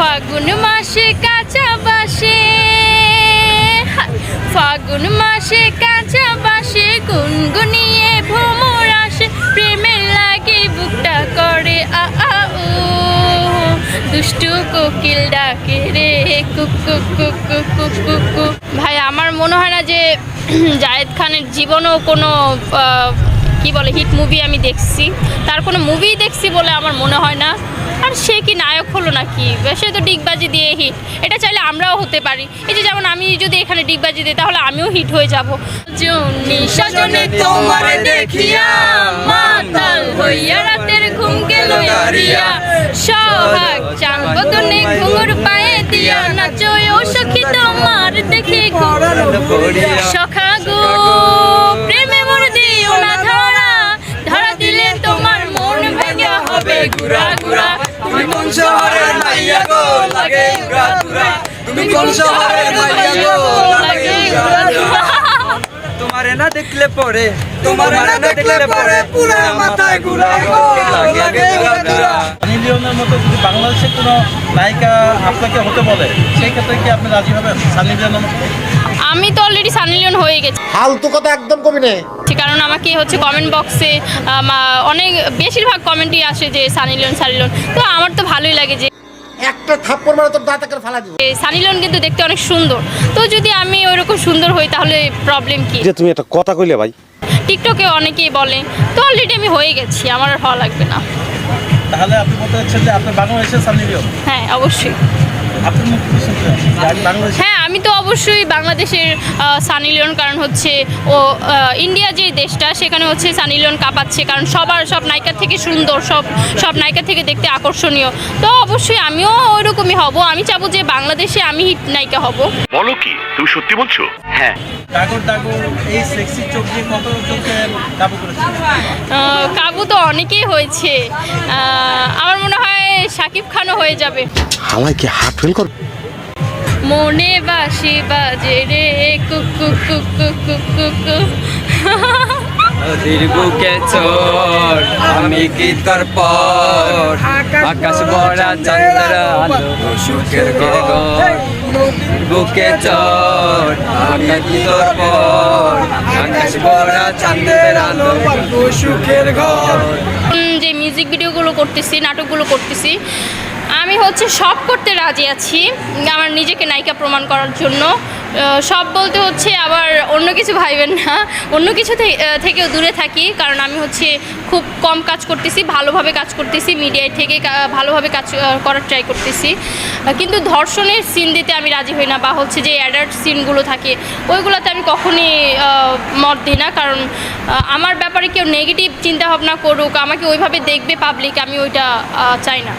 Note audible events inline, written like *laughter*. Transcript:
ফাগুন মাসে কাঁচা বাসে। ফাগুন মাসে কাঁচা বাসে গুনগুনিয়ে ভ্রমর আসে। প্রেমের লাগে বুকটা করে, আ ও দুষ্টু কোকিল ডাকে রে কুক কুক কুক কুক। ভাই, আমার মনে হয় না যে *clears throat* জায়েদ খানের জীবনও কোনো কি বলে হিট মুভি আমি দেখছি। তার কোনো মুভি দেখছি বলে আমার মনে হয় না। আর সে কি নায়ক হলো নাকি? সে তো ডিগবাজি দিয়ে হিট এটা চাইলে আমরাও হতে পারি। এই যে যেমন আমি যদি এখানে ডিগবাজি দিই তাহলে আমিও হিট হয়ে যাব। তোমার দেখিয়া মাতাল হইয়া রাতের ঘুম গেল হারিয়া সোহাগ চাঁদ বদনে ঘুঙুর পায়ে দিয়া নাচো ও সখী তোমার দেখে তুমি কোন শহরের মাইয়া গো? লাগে উড়া দুরা তুমি কোন শহরের মাইয়া গো? লাগে উড়া দুরা তোমারে না দেখলে পরে, তোমারে না দেখলে পরে পুরা মাথায় ঘুরা গো। লাগে উড়া সানি লিওনের মতো যদি বাংলাদেশের কোনো নায়িকা আপনাকে হতে বলে, সেই ক্ষেত্রে কি আপনি রাজি হবেন? সানি লিওনের মতো? লিওন হয়ে গেছি। ফালতু কথা একদম কবি নে কারণ আমাকে হচ্ছে কমেন্ট বক্সে অনেক বেশিরভাগ কমেন্টই আসে যে সানি লিওন সানি লিওন তো আমার তো ভালোই লাগে যে একটা থাপ্পড় মারা তোর দাঁত ফালা দিব। যে সানি লিওন কিন্তু দেখতে অনেক সুন্দর। তো যদি আমি ওইরকম সুন্দর হই তাহলে প্রবলেম কি? যে তুমি একটা কথা কইলে ভাই। টিকটকে অনেকেই বলে তো অলরেডি আমি হয়ে গেছি আমার আর হওয়া লাগবে না। তাহলে আপনি বলতে চাচ্ছেন যে আপনি বাংলাদেশের সানি লিওন হ্যাঁ অবশ্যই। বাংলাদেশ হ্যাঁ আমি তো অবশ্যই বাংলাদেশের সানি লিওন কারণ হচ্ছে ও ইন্ডিয়া যে দেশটা সেখানে হচ্ছে সানি লিওন কাঁপাচ্ছে কারণ সবার সব নায়িকার থেকে সুন্দর সব সব নায়িকা থেকে দেখতে আকর্ষণীয়। তো অবশ্যই আমিও ওইরকমই হব। আমি চাবো যে বাংলাদেশে আমি হিট নায়িকা হব। বলো কি তুমি সত্যি বলছো? হ্যাঁ। ডাগর ডাগর এই সেক্সি চোখ দিয়ে কত জনকে কাবু করেছে? আহ, তো অনেকেই হয়েছে। আমার মনে হয় সাকিব খানও হয়ে যাবে। হালাই কি হাত ফেল কর মনে বাসি বাজে রে কুক কুক কুক। নদীর বুকে চোর আমি কি তোর পর? আকাশ ভরা চন্দ্র আলো। সুখের গগন। বুকে আমি কি পর আকাশ ভরা চাঁদের আলো সুখের ঘর। যে মিউজিক ভিডিওগুলো করতেছি, নাটকগুলো করতেছি আমি হচ্ছে সব করতে রাজি আছি আমার নিজেকে নায়িকা প্রমাণ করার জন্য। সব বলতে হচ্ছে আবার অন্য কিছু ভাইবেন না। অন্য কিছু থেকেও দূরে থাকি, কারণ আমি হচ্ছে খুব কম কাজ করতেছি, ভালোভাবে কাজ করতেছি, মিডিয়ায় থেকে ভালোভাবে কাজ করার ট্রাই করতেছি। কিন্তু ধর্ষণের সিন দিতে আমি রাজি হই না বা হচ্ছে যে অ্যাডাল্ট সিনগুলো থাকে, ওইগুলোতে আমি কখনই মত দিই না। কারণ আমার ব্যাপারে কেউ নেগেটিভ চিন্তা ভাবনা করুক, আমাকে ওইভাবে দেখবে পাবলিক আমি ওইটা চাই না।